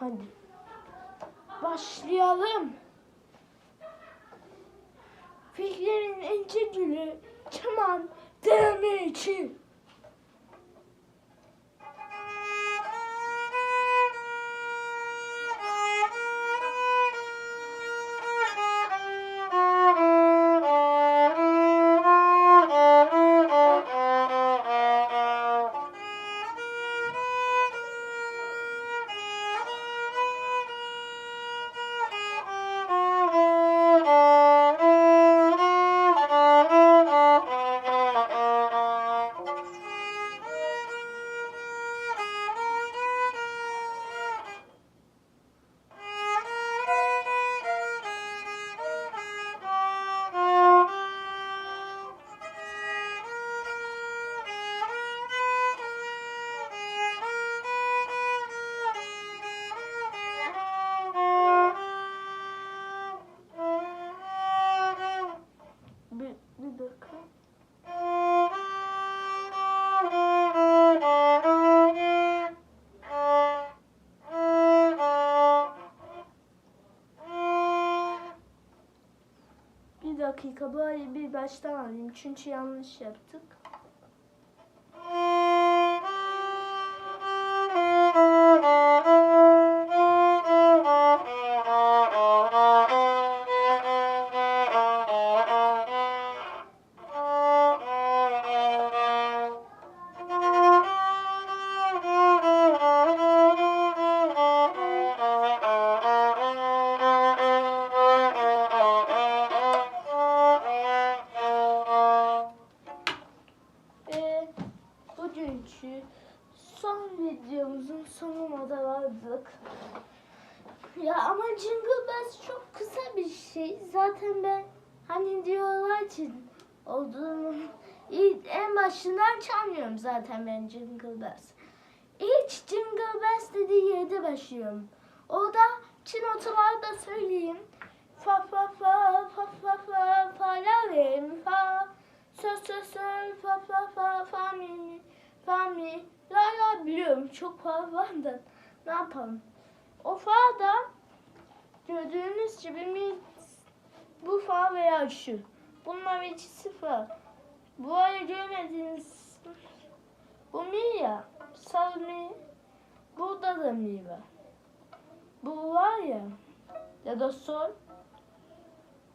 Hadi. Başlayalım. Fiklerin ince gülü çaman demeçi. Dakika böyle bir baştan alayım çünkü yanlış yaptık. Son videomuzun sonuna da vardık. Ya ama Jingle Bells çok kısa bir şey. Zaten ben hani diyorlar ki olduğunu ilk en başından çalmıyorum zaten ben Jingle Bells. İlk Jingle Bells dediği yerde başlıyorum. O da Çin otolarda söyleyeyim. Fa fa fa fa fa fa fa la re mi fa sol sol sol fa fa fa fa mi mi fa mi çok fa var da ne yapalım. O fa da gördüğünüz gibi mi bu fa veya şu. Bunlar ikisi fa. Bu ay görmediğiniz bu mi ya. Sal mi. Burada da mi var. Bu var ya. Ya da sol.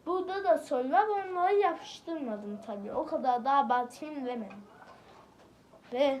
Burada da sol var. Onları yapıştırmadım tabii. O kadar daha batayım demedim. Ve